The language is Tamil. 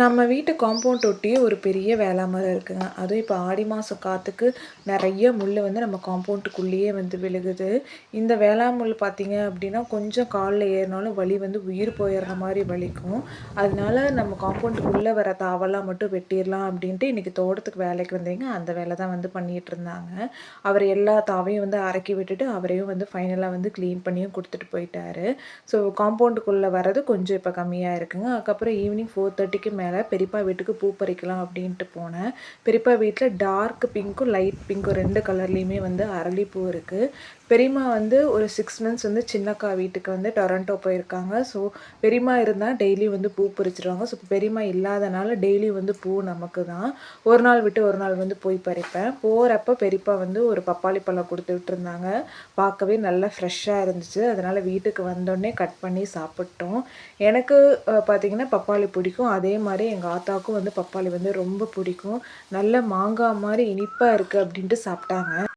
நம்ம வீட்டு காம்பவுண்ட் ஒட்டியே ஒரு பெரிய வேளா மரம் இருக்குங்க. அதுவும் இப்போ ஆடி மாதம் காற்றுக்கு நிறைய முள் வந்து நம்ம காம்பவுண்டுக்குள்ளேயே வந்து விழுகுது. இந்த வேளா முள் பார்த்திங்க அப்படின்னா கொஞ்சம் காலில் ஏறினாலும் வலி வந்து உயிர் போயிடுற மாதிரி வலிக்கும். அதனால நம்ம காம்பவுண்டுக்குள்ளே வர தாவெல்லாம் மட்டும் வெட்டிடலாம் அப்படின்ட்டு இன்றைக்கி தோட்டத்துக்கு வேலைக்கு வந்தீங்க அந்த வேலை தான் வந்து பண்ணிகிட்டு இருந்தாங்க. அவர் எல்லா தாவையும் வந்து அறக்கி விட்டுட்டு அவரையும் வந்து ஃபைனலாக வந்து க்ளீன் பண்ணியும் கொடுத்துட்டு போயிட்டாரு. ஸோ காம்பவுண்டுக்குள்ளே வர்றது கொஞ்சம் இப்போ கம்மியாக இருக்குங்க. அதுக்கப்புறம் ஈவினிங் ஃபோர் தேர்ட்டிக்கு மேலே பெரியப்பா வீட்டுக்கு பூ பறிக்கலாம் அப்படின்ட்டு போனேன். பெரியப்பா வீட்டில் டார்க் பிங்க்கும் லைட் பிங்க்கும் ரெண்டு கலர்லேயுமே வந்து அரளிப்பூ இருக்குது பெரியம்மா வந்து ஒரு சிக்ஸ் மந்த்ஸ் வந்து சின்னக்கா வீட்டுக்கு வந்து டொரண்டோ போயிருக்காங்க. ஸோ பெரியம்மா இருந்தால் டெய்லி வந்து பூ பறிச்சிருவாங்க. ஸோ பெரியம்மா இல்லாதனால டெய்லி வந்து பூ நமக்கு தான் ஒரு நாள் விட்டு ஒரு நாள் வந்து போய் பறிப்பேன். போகிறப்ப பெரியப்பா வந்து ஒரு பப்பாளி பழம் கொடுத்துட்டு இருந்தாங்க. பார்க்கவே நல்லா ஃப்ரெஷ்ஷாக இருந்துச்சு. அதனால் வீட்டுக்கு வந்தோடனே கட் பண்ணி சாப்பிட்டோம். எனக்கு பார்த்திங்கன்னா பப்பாளி பிடிக்கும். அதே மாதிரி மாதிரி எங்கள் ஆத்தாவுக்கும் வந்து பப்பாளி வந்து ரொம்ப பிடிக்கும். நல்ல மாங்காய் மாதிரி இனிப்பாக இருக்குது அப்படின்ட்டு சாப்பிட்டாங்க.